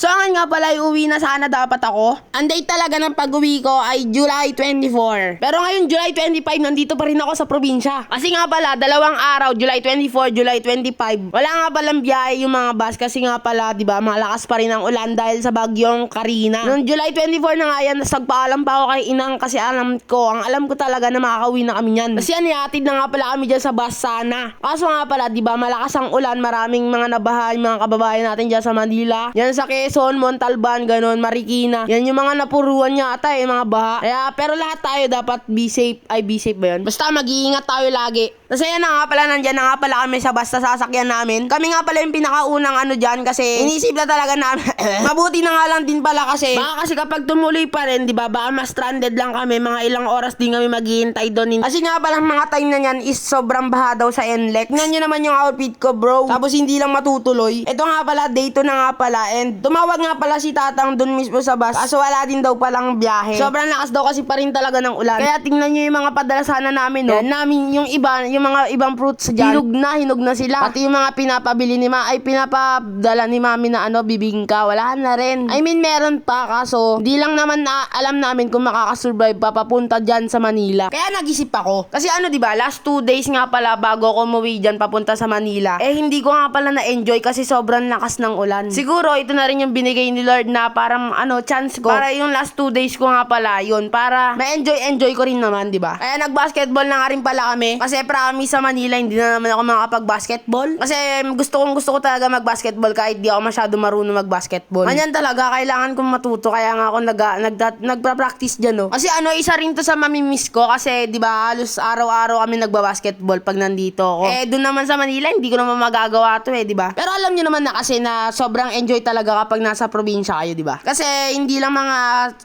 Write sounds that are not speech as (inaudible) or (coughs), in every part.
So ngayon nga pala, uwi na sana dapat ako. Ang date talaga ng pag-uwi ko ay July 24. Pero ngayon, July 25, nandito pa rin ako sa probinsya. Kasi nga pala, dalawang araw, July 24, July 25. Wala nga palang biyahe yung mga bus kasi nga pala, di ba, malakas pa rin ang ulan dahil sa bagyong Karina. Noong July 24 na nga yan, nagpaalam pa ako kay Inang kasi alam ko, ang alam ko talaga na makakauwi na kami niyan. Kasi anihatid na nga pala kami dyan sa bus sana. Kaso nga pala, di ba, malakas ang ulan, maraming mga nabaha yung mga kababayan natin dyan sa Manila. Yan sa Quezon, Montalban, ganun, Marikina. Yan yung mga napuruan niya ata eh, mga baha. Kaya, pero lahat tayo dapat be safe. Ay, be safe ba yun? Basta mag-iingat tayo lagi. Kasi yan na nga pala, nandyan na nga pala kami sa basta sasakyan namin. Kami nga pala yung pinakaunang ano dyan kasi inisip na talaga namin. (coughs) Mabuti na nga lang din pala kasi. Baka kasi kapag tumuloy pa rin, di ba, baka mas stranded lang kami. Mga ilang oras din kami maghihintay doon. Kasi nga pala mga time na yan is sobrang baha daw sa NLEX. Tingnan nyo naman yung outfit ko, bro. Tapos hindi lang matutuloy. Ito nga pala, day 2 na nga pala. And tumawag nga pala si tatang doon mismo sa bus. Kaso wala din daw palang biyahe. Sobrang lakas daw kasi pa rin talaga ng ulan. Kaya tingnan nyo yung mga padalasanan namin, no? Yan, namin yung iba, yung mga ibang fruits dyan. Hinog na, hinog na sila. Pati yung mga pinapabili ni ma, ay pinapadala ni mami na ano, bibingka. Wala na rin. I mean, meron pa kaso, di lang naman na alam namin kung makakasurvive pa papunta dyan sa Manila. Kaya nag-isip ako. Kasi ano, di ba, last two days nga pala bago ako umuwi dyan papunta sa Manila, eh hindi ko nga pala na-enjoy kasi sobrang lakas ng ulan. Siguro, ito na rin yung binigay ni Lord na parang ano, chance ko. Para yung last two days ko nga pala, yun, para ma-enjoy-enjoy ko rin naman, di ba? Kaya nag-basketball na nga rin pala kami. Kasi promise sa Manila, hindi na naman ako makapag-basketball. Kasi gusto kong gusto ko talaga mag-basketball kahit di ako masyado marunong mag-basketball. Ganyan talaga, kailangan kong matuto. Kaya nga ako nag, nag, nagpa-practice dyan, no? Kasi ano, isa rin to sa mamimiss ko. Kasi, di ba, halos araw-araw kami nagba-basketball pag nandito ako. Eh, doon naman sa Manila, hindi ko naman magagawa to eh, di ba? Pero alam nyo naman na kasi na sobrang enjoy talaga kapag nasa probinsya kayo, di ba? Kasi hindi lang mga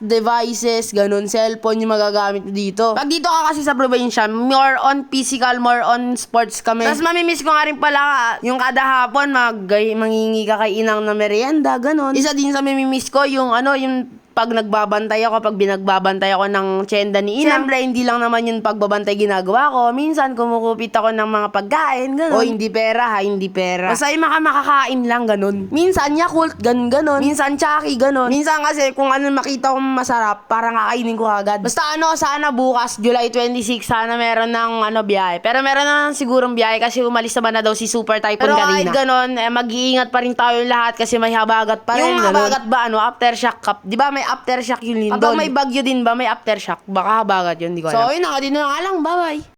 devices, ganun, cellphone yung magagamit dito. Pag dito ka kasi sa probinsya, more on physical, more on sports kami. Tapos mamimiss ko nga rin pala, yung kada hapon, mag, mangingi ka kay inang na merienda, ganun. Isa din sa mamimiss ko, yung ano, yung pag nagbabantay ako, pag binagbabantay ako ng tsyenda ni Ina. Siyempre, hindi lang naman yung pagbabantay ginagawa ko. Minsan, kumukupit ako ng mga pagkain, ganun. O, hindi pera ha, hindi pera. Basta yung maka makakain lang, ganun. Minsan, Yakult, ganun, ganun. Minsan, Chucky, ganun. Minsan kasi, kung ano makita ko masarap, parang kakainin ko agad. Basta ano, sana bukas, July 26, sana meron ng ano, biyahe. Pero meron na sigurong biyahe kasi umalis naman na daw si Super Typhoon Pero Karina. kahit ganun, eh, mag-iingat pa rin tayo lahat kasi may habagat pa rin. Yung ganun. habagat ba, ano, aftershock cup. Di ba may aftershock yun Lindon? Kapag may bagyo din ba, may aftershock. Baka habagat yun, di ko alam. So, yun na, dito na nga lang. Bye-bye.